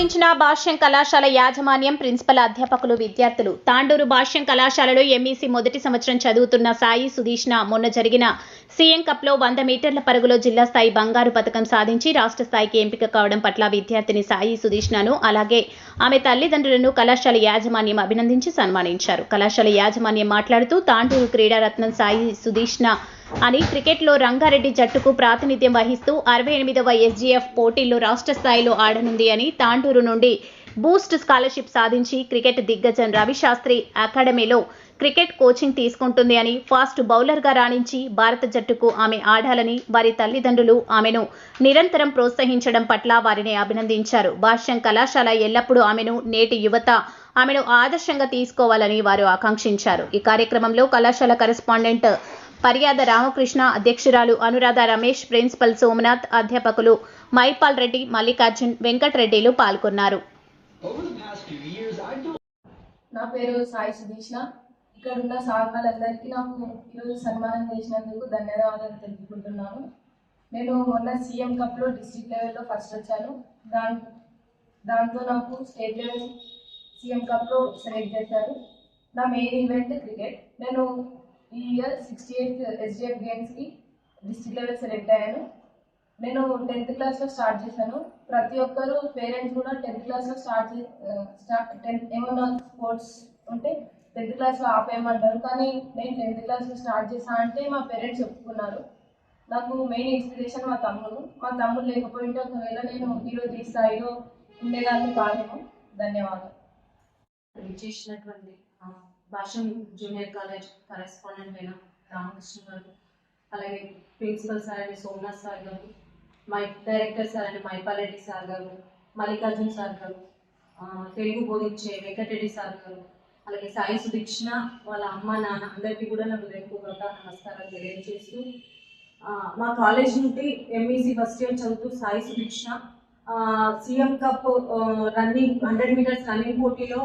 సంబంధించిన భాష్యం కళాశాల యాజమాన్యం ప్రిన్సిపల్ అధ్యాపకులు విద్యార్థులు. తాండూరు భాష్యం కళాశాలలో ఎంఈసీ మొదటి సంవత్సరం చదువుతున్న సాయి సుధీష్ణ. మొన్న జరిగిన సీఎం కప్లో వంద మీటర్ల పరుగులో జిల్లా స్థాయి బంగారు పథకం సాధించి రాష్ట్ర స్థాయికి ఎంపిక కావడం పట్ల విద్యార్థిని సాయి సుధీష్ణను అలాగే ఆమె తల్లిదండ్రులను కళాశాల యాజమాన్యం అభినందించి సన్మానించారు. కళాశాల యాజమాన్యం మాట్లాడుతూ తాండూరు క్రీడారత్నం సాయి సుధీష్ణ అని క్రికెట్లో రంగారెడ్డి జట్టుకు ప్రాతినిధ్యం వహిస్తూ అరవై ఎనిమిదవ ఎస్జీఎఫ్ పోటీల్లో రాష్ట్ర స్థాయిలో ఆడనుంది అని తాండూరు నుండి బూస్ట్ స్కాలర్షిప్ సాధించి క్రికెట్ దిగ్గజం రవి శాస్త్రి అకాడమీలో క్రికెట్ కోచింగ్ తీసుకుంటుంది అని ఫాస్ట్ బౌలర్గా రాణించి భారత జట్టుకు ఆమె ఆడాలని వారి తల్లిదండ్రులు ఆమెను నిరంతరం ప్రోత్సహించడం పట్ల వారిని అభినందించారు. భాష్యం కళాశాల ఎల్లప్పుడూ ఆమెను నేటి యువత ఆమెను ఆదర్శంగా తీసుకోవాలని వారు ఆకాంక్షించారు. ఈ కార్యక్రమంలో కళాశాల కరెస్పాండెంట్ పర్యాద రామకృష్ణ అధ్యక్షురాలు అనురాధ రమేష్ ప్రిన్సిపల్ సోమనాథ్ అధ్యాపకులు మైపాల్ రెడ్డి మల్లికార్జున్ వెంకటరెడ్డిలు పాల్గొన్నారు. నా పేరు సాయి సుధీష్ణ ఇక్కడ ఉన్న సార్మాలందరికీ నాకు ఈరోజు సన్మానం చేసినందుకు ధన్యవాదాలు తెలుపుకుంటున్నాను. నేను మొన్న సీఎం కప్లో డిస్టిక్ లెవెల్లో ఫస్ట్ వచ్చాను. దాని దాంతో నాకు స్టేట్ లెవెల్ సీఎం కప్లో సెలెక్ట్ చేశారు. నా మెయిన్ ఈవెంట్ క్రికెట్. నేను ఈ ఇయర్ సిక్స్టీ ఎయిత్ ఎస్డిఎఫ్ గేమ్స్కి డిస్ట్రిక్ట్ లెవెల్ సెలెక్ట్ అయ్యాను. నేను టెన్త్ క్లాస్లో స్టార్ట్ చేశాను. ప్రతి ఒక్కరు పేరెంట్స్ కూడా టెన్త్ క్లాస్లో స్టార్ట్ చే స్టార్ట్ టెన్త్ ఏమన్నా స్పోర్ట్స్ ఉంటే టెన్త్ క్లాస్లో ఆపేయమంటారు. కానీ నేను టెన్త్ క్లాస్లో స్టార్ట్ చేశా అంటే మా పేరెంట్స్ ఒప్పుకున్నారు. నాకు మెయిన్ ఇన్స్పిరేషన్ మా తమ్ముడు. మా తమ్ముడు లేకపోయింటే ఒకవేళ నేను ఈరోజు ఈ స్థాయిలో ఉండేదాన్ని కాదేమో. ధన్యవాదాలు. చేసినటువంటి భాషం జూనియర్ కాలేజ్ కరెస్పాండెంట్ అయిన రామకృష్ణ గారు అలాగే ప్రిన్సిపల్ సార్ అయిన సోమనాథ్ సార్ గారు my director sir and Maipal Reddy sir గారు మల్లికార్జున్ సార్ గారు తెలుగు బోధించే వెంకటరెడ్డి సార్ గారు అలాగే సాయి సుదీక్షణ వాళ్ళ అమ్మ నాన్న అందరికీ కూడా నాకు హృదయపూర్వక నమస్కారాలు తెలియజేస్తూ మా కాలేజ్ నుండి ఎంఈసీ ఫస్ట్ ఇయర్ చదువుతూ Sai Sudikshana CM cup running hundred meters running పోటీలో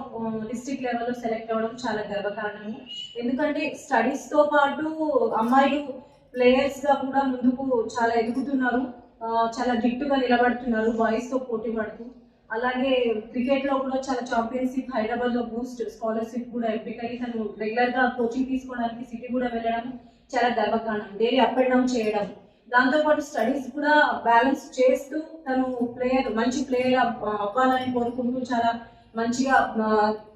డిస్టిక్ లెవెల్లో సెలెక్ట్ అవ్వడం చాలా గర్వకారణము. ఎందుకంటే స్టడీస్తో పాటు అమ్మాయిలు ప్లేయర్స్గా కూడా ముందుకు చాలా ఎదుగుతున్నారు. చాలా గిట్టుగా నిలబడుతున్నారు బాయ్స్తో పోటీ పడుతూ. అలాగే క్రికెట్లో కూడా చాలా ఛాంపియన్షిప్ హైదరాబాద్లో బూస్ట్ స్కాలర్షిప్ కూడా ఎంపికై తను రెగ్యులర్గా కోచింగ్ తీసుకోవడానికి సిటీ కూడా వెళ్ళడం చాలా గర్వకారణం. డైలీ అప్ అండ్ డౌన్ చేయడం. దాంతోపాటు స్టడీస్ కూడా బ్యాలెన్స్ చేస్తూ తను ప్లేయర్ మంచి ప్లేయర్ అవ్వాలని కోరుకుంటూ చాలా మంచిగా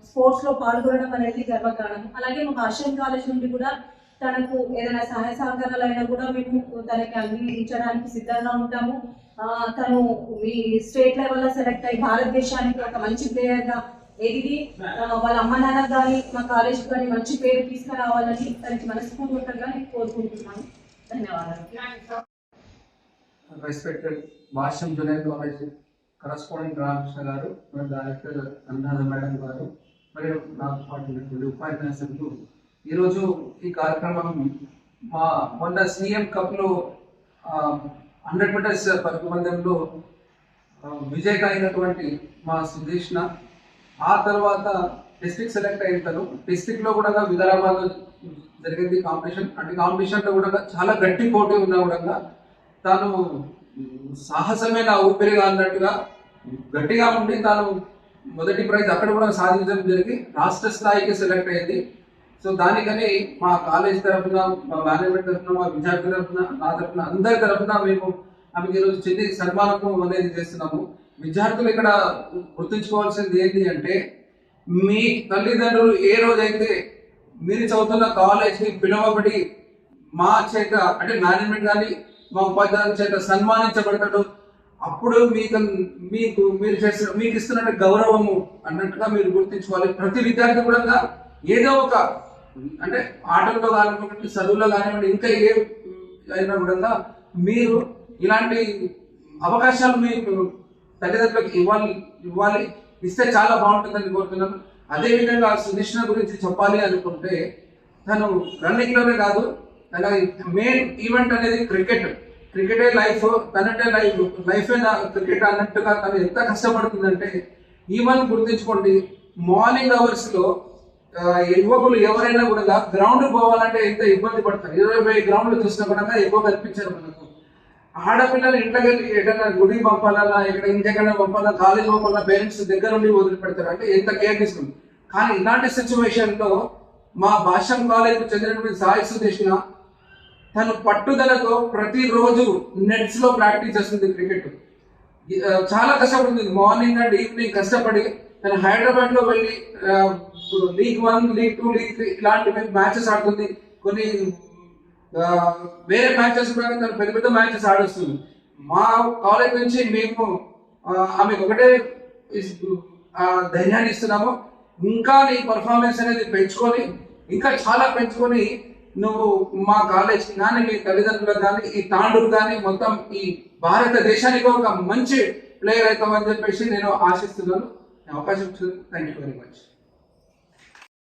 స్పోర్ట్స్లో పాల్గొనడం అనేది గర్వకారణం. అలాగే మాకు ఆశ్రమ్ కాలేజ్ నుండి కూడా తనకు ఏదైనా సహాయ సహకారాలు అయినా కూడా మేము తనకి అందించడానికి సిద్ధంగా ఉంటాము. తను మీ స్టేట్ లెవెల్లో సెలెక్ట్ అయ్యి భారతదేశానికి ఒక మంచి ప్లేయర్గా ఎదిగి వాళ్ళ అమ్మ నాన్న కానీ మా కాలేజ్ కానీ మంచి పేరు తీసుకురావాలని తనకి మనస్ఫూర్తిగా నేను కోరుకుంటున్నాను. ధన్యవాదాలు. Respected Bhashyam junior college correspondent Ramakrishna గారు మరి డైరెక్టర్ అన్నాథ మేడం గారు మరియు నాకు పాటు ఉపాధ్యాయ సభ్యులు ఈరోజు ఈ కార్యక్రమం మా మొన్న సీఎం కప్లో హండ్రెడ్ మీటర్స్ పరుగు పందెంలో ఆ, విజేత అయినటువంటి మా సుధీష్ణ ఆ తర్వాత డిస్ట్రిక్ట్ సెలెక్ట్ అయిన తను డిస్ట్రిక్ట్లో కూడా వికారాబాద్ జరిగింది కాంపిటీషన్. అంటే కాంపిటీషన్లో కూడా చాలా గట్టి పోటీ ఉన్నా కూడా తాను సాహసమైన ఊపిరిగా అన్నట్టుగా గట్టిగా ఉండి తాను మొదటి ప్రైజ్ అక్కడ కూడా సాధించడం జరిగి రాష్ట్ర స్థాయికి సెలెక్ట్ అయింది. సో దానికని మా కాలేజ్ తరఫున మా మేనేజ్మెంట్ తరఫున మా విద్యార్థి తరఫున నా తరఫున అందరి తరఫున మేము ఆమెకి ఈరోజు చెంది సన్మానం అనేది చేస్తున్నాము. విద్యార్థులు ఇక్కడ గుర్తుంచుకోవాల్సింది ఏంటి అంటే మీ తల్లిదండ్రులు ఏ రోజైతే మీరు చదువుతున్న కాలేజ్కి పిలువబడి మా చేత అంటే మేనేజ్మెంట్ కానీ మా ఉపాధ్యాయుల చేత సన్మానించబడతాడు అప్పుడు మీకు మీకు మీరు చేసిన మీకు ఇస్తున్న గౌరవము అన్నట్టుగా మీరు గుర్తించుకోవాలి. ప్రతి విద్యార్థి కూడా ఏదో ఒక అంటే ఆటల్లో కానివ్వండి చదువులో కానివ్వండి ఇంకా ఏ అయినా కూడా మీరు ఇలాంటి అవకాశాలు మీకు తల్లిదండ్రులకు ఇవ్వాలి ఇవ్వాలి ఇస్తే చాలా బాగుంటుందని కోరుతున్నాను. అదేవిధంగా సుదీష్ణ గురించి చెప్పాలి అనుకుంటే తను రన్నింగ్లోనే కాదు తన మెయిన్ ఈవెంట్ అనేది క్రికెట్ క్రికెటే లైఫ్ తనంటే లైఫ్ లైఫ్ క్రికెట్ అన్నట్టుగా తను ఎంత కష్టపడుతుందంటే ఈవెన్ గుర్తుంచుకోండి మార్నింగ్ అవర్స్లో యువకులు ఎవరైనా కూడా గ్రౌండ్ పోవాలంటే ఎంత ఇబ్బంది పడతారు? ఇరవై గ్రౌండ్లు చూసినా కూడా ఎక్కువ కనిపించారు మనకు. ఆడపిల్లలు ఇంట్లోకి వెళ్ళి ఎక్కడైనా గుడి పంపాలన్నా ఇక్కడ ఇంకెక్కడైనా పంపాలా కాలేజ్ పంపాలా పేరెంట్స్ దగ్గర నుండి వదిలిపెడతారు. అంటే ఎంత కేర్ తీసుకుంది కానీ ఇలాంటి సిచ్యువేషన్లో మా భాష్యం కాలేజ్కు చెందినటువంటి సాయి సుదేష్ణ తను పట్టుదలతో ప్రతిరోజు నెట్స్లో ప్రాక్టీస్ చేస్తుంది క్రికెట్ చాలా కష్టపడుతుంది. మార్నింగ్ అండ్ ఈవినింగ్ కష్టపడి తను హైదరాబాద్లో వెళ్ళి league one league two league three ఇలాంటి మ్యాచెస్ ఆడుతుంది. కొన్ని వేరే మ్యాచెస్ కూడా తను పెద్ద పెద్ద మ్యాచెస్ ఆడొస్తుంది. మా కాలేజ్ నుంచి మేము ఆమెకు ఒకటే ధైర్యాన్ని ఇస్తున్నాము. ఇంకా నీ పర్ఫార్మెన్స్ అనేది పెంచుకొని ఇంకా చాలా పెంచుకొని నువ్వు మా కాలేజ్ కానీ మీ తల్లిదండ్రులకు కానీ ఈ తాండూరు కానీ మొత్తం ఈ భారతదేశానికి ఒక మంచి ప్లేయర్ అవుతామని చెప్పేసి నేను ఆశిస్తున్నాను. అవకాశం థ్యాంక్ యూ వెరీ మచ్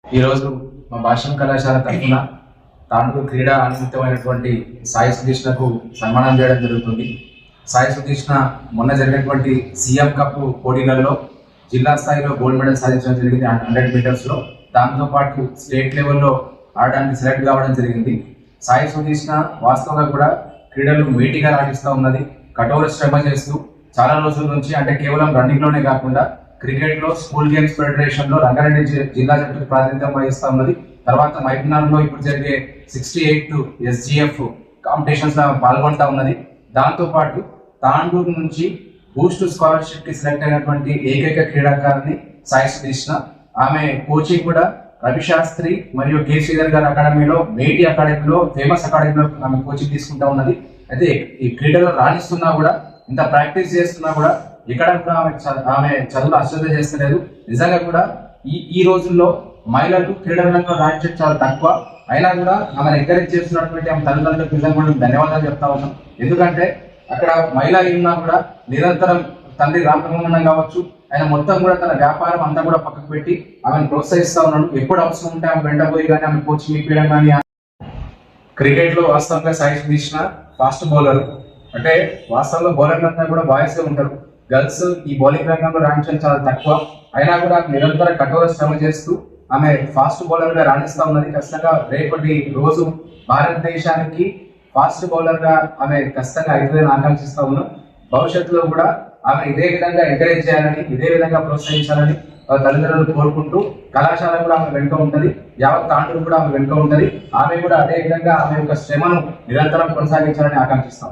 ఈరోజు మా భాషం కళాశాల తరఫున తాండూరు క్రీడా అనుమితమైనటువంటి సాయి సుధీష్ణకు సన్మానం చేయడం జరుగుతుంది. సాయి సుధీష్ణ మొన్న జరిగినటువంటి సీఎం కప్ పోటీలలో జిల్లా స్థాయిలో గోల్డ్ మెడల్ సాధించడం జరిగింది హండ్రెడ్ మీటర్స్లో దాంతోపాటు స్టేట్ లెవెల్లో ఆడడానికి సెలెక్ట్ కావడం జరిగింది. సాయి సుధీష్ణ వాస్తవంగా కూడా క్రీడలు మేటిగా రాణిస్తూ ఉన్నది. కఠోర శ్రమ చేస్తూ చాలా రోజుల నుంచి అంటే కేవలం రన్నింగ్లోనే కాకుండా క్రికెట్లో స్కూల్ గేమ్స్ ఫెడరేషన్లో రంగారెడ్డి జిల్లా జట్టుకు ప్రాతినిధ్యం వహిస్తా ఉన్నది. తర్వాత మైపునార్లో ఇప్పుడు జరిగే సిక్స్టీ ఎయిట్ ఎస్జిఎఫ్ కాంపిటీషన్స్లో పాల్గొంటా ఉన్నది. దాంతో పాటు తాండూరు నుంచి బూస్ట్ స్కాలర్షిప్కి సెలెక్ట్ అయినటువంటి ఏకైక క్రీడాకారిణి సాయి కృష్ణ ఆమె కోచింగ్ కూడా రవి శాస్త్రి మరియు కె శ్రీధర్ గారి అకాడమీలో మేటి అకాడమీలో ఫేమస్ అకాడమీలో ఆమె కోచింగ్ తీసుకుంటా ఉన్నది. అయితే ఈ క్రీడలో రాణిస్తున్నా కూడా ఇంత ప్రాక్టీస్ చేస్తున్నా కూడా ఎక్కడ కూడా ఆమె చ- ఆమె చదువులు అశ్రద్ధ చేస్తలేదు. నిజంగా కూడా ఈ ఈ రోజుల్లో మహిళలు క్రీడలకు రంగంలో చాలా తక్కువ. అయినా కూడా ఆమెను ఎంకరేజ్ చేస్తున్నటువంటి ఆమె తల్లిదండ్రులకు నిజంగా కూడా ధన్యవాదాలు చెప్తా ఉన్నాం ఎందుకంటే అక్కడ మహిళ ఉన్నా కూడా నిరంతరం తండ్రి రామకృష్ణ కావచ్చు ఆయన మొత్తం కూడా తన వ్యాపారం అంతా కూడా పక్కకు పెట్టి ఆమెను ప్రోత్సహిస్తా ఉన్నాడు. ఎప్పుడు అవసరం ఉంటే ఆమె వెంట పోయి కానీ ఆమె కోచింగ్ ఇప్పించడం కానీ క్రికెట్లో వాస్తవంగా సాయి తీసిన ఫాస్ట్ బౌలర్ అంటే వాస్తవంలో బౌలర్లు అంతా కూడా బాయ్స్గా ఉంటారు. గర్ల్స్ ఈ బౌలింగ్ రంగంలో రాణించడం చాలా తక్కువ. అయినా కూడా నిరంతర కఠోర శ్రమ చేస్తూ ఆమె ఫాస్ట్ బౌలర్గా రాణిస్తా ఉన్నది. ఖచ్చితంగా రేపటి రోజు భారతదేశానికి ఫాస్ట్ బౌలర్గా ఆమె ఖచ్చితంగా అవుతుందని ఆకాంక్షిస్తా ఉన్నాం. భవిష్యత్తులో కూడా ఆమె ఇదే విధంగా ఎంకరేజ్ చేయాలని ఇదే విధంగా ప్రోత్సహించాలని తల్లిదండ్రులు కోరుకుంటూ కళాశాల కూడా ఆమె వెనుక ఉంటుంది. యావత్ తాండూరు కూడా ఆమె వెనుక ఉంటుంది. ఆమె కూడా అదే విధంగా ఆమె యొక్క శ్రమను నిరంతరం కొనసాగించాలని ఆకాంక్షిస్తాం.